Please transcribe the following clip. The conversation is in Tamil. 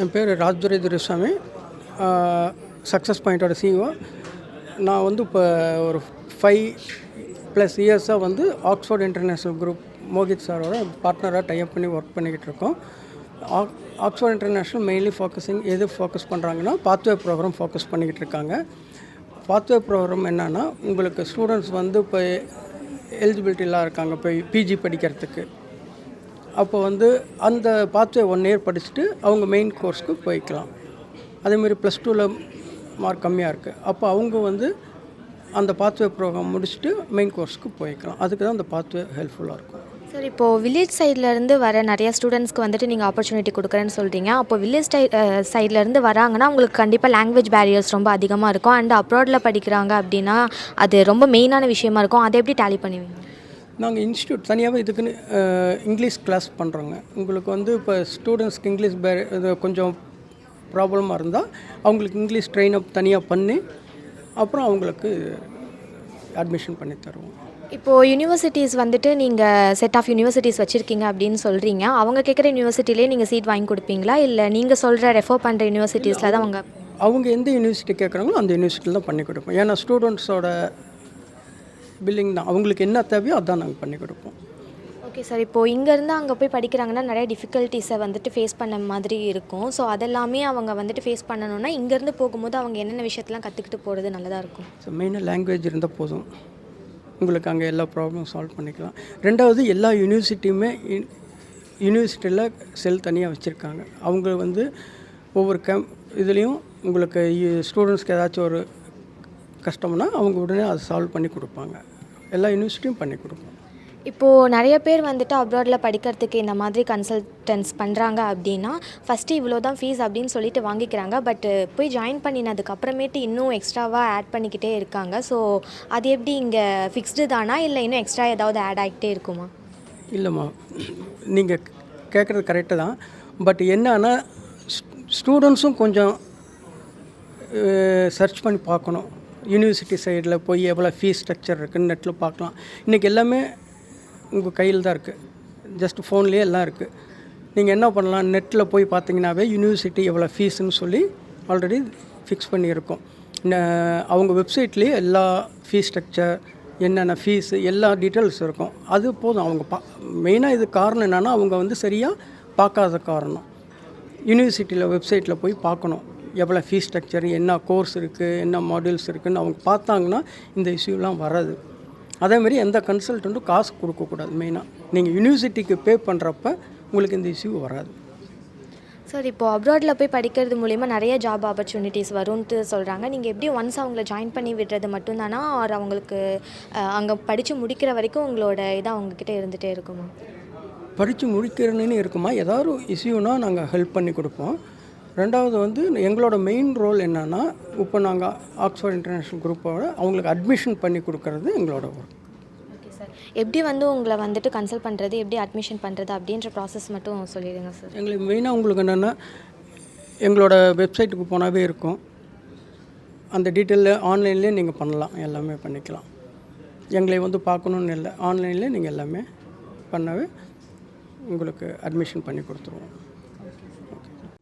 என் பேர் ராஜ்துரை துரைசாமி சக்ஸஸ் பாயிண்டோட சிஇஓ நான் வந்து இப்போ ஒரு ஃபைவ் ப்ளஸ் இயர்ஸாக வந்து ஆக்ஸ்ஃபோர்ட் இன்டர்நேஷ்னல் குரூப் மோகித் சாரோட பார்ட்னராக டைப் பண்ணி ஒர்க் பண்ணிக்கிட்டு இருக்கோம். ஆக் ஆக்ஸ்ஃபோர்ட் இன்டர்நேஷ்னல் மெயின்லி ஃபோக்கஸிங் எது ஃபோக்கஸ் பண்ணுறாங்கன்னா பாத்வே ப்ரோக்ராம் ஃபோக்கஸ் பண்ணிக்கிட்டு இருக்காங்க. பாத்வே ப்ரோக்ராம் என்னென்னா உங்களுக்கு ஸ்டூடெண்ட்ஸ் வந்து இப்போ எலிஜிபிலிட்டிலாம் இருக்காங்க இப்போ பிஜி படிக்கிறதுக்கு. அப்போ வந்து அந்த பாத்வே ஒன் இயர் படிச்சுட்டு அவங்க மெயின் கோர்ஸ்க்கு போய்க்கலாம். அதேமாதிரி ப்ளஸ் டூவில் மார்க் கம்மியாக இருக்குது அப்போ அவங்க வந்து அந்த பாத்வே ப்ரோக்ராம் முடிச்சுட்டு மெயின் கோர்ஸ்க்கு போய்க்கலாம். அதுக்கு தான் அந்த பாத்வே ஹெல்ப்ஃபுல்லாக இருக்கும். சார் இப்போது வில்லேஜ் சைட்லேருந்து வர நிறைய ஸ்டூடெண்ட்ஸ்க்கு வந்துட்டு நீங்கள் ஆப்பர்ச்சுனிட்டி கொடுக்குறேன்னு சொல்கிறீங்க அப்போ வில்லேஜ் சை சைட்லேருந்து வராங்கன்னா அவங்களுக்கு கண்டிப்பாக லாங்குவேஜ் பேரியர்ஸ் ரொம்ப அதிகமாக இருக்கும். அண்ட் அப்ராடில் படிக்கிறாங்க அப்படின்னா அது ரொம்ப மெயினான விஷயமா இருக்கும். அதை எப்படி டேலி பண்ணுவீங்க? நாங்கள் இன்ஸ்டியூட் தனியாகவே இதுக்குன்னு இங்கிலீஷ் கிளாஸ் பண்ணுறோங்க உங்களுக்கு வந்து இப்போ ஸ்டூடெண்ட்ஸ்க்கு இங்கிலீஷ் பே இது கொஞ்சம் ப்ராப்ளமாக இருந்தால் அவங்களுக்கு இங்கிலீஷ் ட்ரெயின் அப் தனியாக பண்ணி அப்புறம் அவங்களுக்கு அட்மிஷன் பண்ணி தருவோம். இப்போது யூனிவர்சிட்டிஸ் வந்துட்டு நீங்கள் செட் ஆஃப் யூனிவர்சிட்டிஸ் வச்சுருக்கீங்க அப்படின்னு சொல்கிறீங்க அவங்க கேட்குற யூனிவர்சிட்டிலே நீங்கள் சீட் வாங்கி கொடுப்பீங்களா? இல்லை நீங்கள் சொல்கிற ரெஃபர் பண்ணுற யூனிவர்சிட்டிஸில் தான் அவங்க அவங்க எந்த யூனிவர்சிட்டி கேட்குறாங்களோ அந்த யூனிவர்சிட்டியில் தான் பண்ணி கொடுப்போம். ஏன்னா ஸ்டூடெண்ட்ஸோட பில்லிங் தான். அவங்களுக்கு என்ன தேவையோ அதான் நாங்கள் பண்ணி கொடுப்போம். ஓகே சார் இப்போது இங்கேருந்து அங்கே போய் படிக்கிறாங்கன்னா நிறைய டிஃபிகல்ட்டிஸை வந்துட்டு ஃபேஸ் பண்ண மாதிரி இருக்கும். ஸோ அதெல்லாமே அவங்க வந்துட்டு ஃபேஸ் பண்ணணும்னா இங்கேருந்து போகும்போது அவங்க என்னென்ன விஷயத்தெல்லாம் கற்றுக்கிட்டு போகிறது நல்லதாக இருக்கும்? ஸோ மெயினாக லாங்குவேஜ் இருந்தால் போதும். உங்களுக்கு அங்கே எல்லா ப்ராப்ளமும் சால்வ் பண்ணிக்கலாம். ரெண்டாவது எல்லா யூனிவர்சிட்டியுமே யூனிவர்சிட்டியில் செல் தனியாக வச்சுருக்காங்க. அவங்க வந்து ஒவ்வொரு கேம்ப் இதுலேயும் உங்களுக்கு ஸ்டூடெண்ட்ஸ்க்கு ஏதாச்சும் ஒரு கஷ்டம்னா அவங்க உடனே அதை சால்வ் பண்ணி கொடுப்பாங்க. எல்லா யூனிவர்சிட்டியும் பண்ணி கொடுப்போம். இப்போது நிறைய பேர் வந்துட்டு அப்ராடில் படிக்கிறதுக்கு இந்த மாதிரி கன்சல்டன்ஸ் பண்ணுறாங்க அப்படின்னா ஃபஸ்ட்டு இவ்வளோ தான் ஃபீஸ் அப்படின்னு சொல்லிட்டு வாங்கிக்கிறாங்க. பட் போய் ஜாயின் பண்ணினதுக்கு அப்புறமேட்டு இன்னும் எக்ஸ்ட்ராவாக ஆட் பண்ணிக்கிட்டே இருக்காங்க. ஸோ அது எப்படி இங்கே ஃபிக்ஸ்டு தானா? இல்லை இன்னும் எக்ஸ்ட்ரா ஏதாவது ஆட் ஆகிட்டே இருக்குமா? இல்லைம்மா நீங்கள் கேட்குறது கரெக்டு தான். பட் என்னன்னா ஸ்டூடெண்ட்ஸும் கொஞ்சம் சர்ச் பண்ணி பார்க்கணும். யூனிவர்சிட்டி சைடில் போய் எவ்வளோ ஃபீஸ் ஸ்ட்ரக்சர் இருக்குன்னு நெட்டில் பார்க்கலாம். இன்றைக்கி எல்லாமே உங்கள் கையில் தான் இருக்குது ஜஸ்ட் ஃபோன்லேயே எல்லாம் இருக்குது நீங்கள் என்ன பண்ணலாம்? நெட்டில் போய் பார்த்தீங்கன்னாவே யூனிவர்சிட்டி எவ்வளோ ஃபீஸ்னு சொல்லி ஆல்ரெடி ஃபிக்ஸ் பண்ணியிருக்கோம். அவங்க வெப்சைட்லேயே எல்லா ஃபீஸ் ஸ்ட்ரக்சர் என்னென்ன ஃபீஸு எல்லா டீட்டெயில்ஸ் இருக்கும். அது போதும். அவங்க பா மெயினாக இது காரணம் என்னென்னா அவங்க வந்து சரியாக பார்க்காத காரணம். யூனிவர்சிட்டியில் வெப்சைட்டில் போய் பார்க்கணும். எவ்வளோ ஃபீஸ் ஸ்ட்ரக்சர் என்ன கோர்ஸ் இருக்குது என்ன மாடியூல்ஸ் இருக்குன்னு அவங்க பார்த்தாங்கன்னா இந்த இஷ்யூலாம் வராது. அதேமாதிரி எந்த கன்சல்டண்ட்டும் காசு கொடுக்கக்கூடாது மெயினாக நீங்கள் யூனிவர்சிட்டிக்கு பே பண்ணுறப்ப உங்களுக்கு இந்த இஷ்யூ வராது. சார் இப்போது அப்ராடில் போய் படிக்கிறது மூலிமா நிறைய ஜாப் ஆப்பர்ச்சுனிட்டிஸ் வரும்ன்ட்டு சொல்கிறாங்க நீங்கள் எப்படி ஒன்ஸ் அவங்கள ஜாயின் பண்ணி விடுறது மட்டும்தானா? ஆர் அவங்களுக்கு அங்கே படித்து முடிக்கிற வரைக்கும் உங்களோட இது அவங்கக்கிட்ட இருந்துகிட்டே இருக்குமா? படித்து முடிக்கிறேன்னு இருக்குமா? ஏதாவது ஒரு இஷ்யூனா நாங்கள் ஹெல்ப் பண்ணி கொடுப்போம். ரெண்டாவது வந்து எங்களோட மெயின் ரோல் என்னென்னா இப்போ நாங்கள் ஆக்ஸ்ஃபோர்ட் இன்டர்நேஷ்னல் குரூப்போட அவங்களுக்கு அட்மிஷன் பண்ணி கொடுக்கறது எங்களோட ஒர்க் ஓகே சார் எப்படி வந்து உங்களை வந்துட்டு கன்சல்ட் பண்ணுறது எப்படி அட்மிஷன் பண்ணுறது அப்படின்ற ப்ராசஸ் மட்டும் சொல்லிடுங்க சார் எங்களுக்கு மெயினாக உங்களுக்கு என்னென்னா எங்களோட வெப்சைட்டுக்கு போனாவே இருக்கும். அந்த டீட்டெயிலில் ஆன்லைன்லேயே நீங்கள் பண்ணலாம் எல்லாமே பண்ணிக்கலாம். எங்களை வந்து பார்க்கணுன்னு இல்லை ஆன்லைன்லேயே நீங்கள் எல்லாமே பண்ணவே உங்களுக்கு அட்மிஷன் பண்ணி கொடுத்துருவோம்.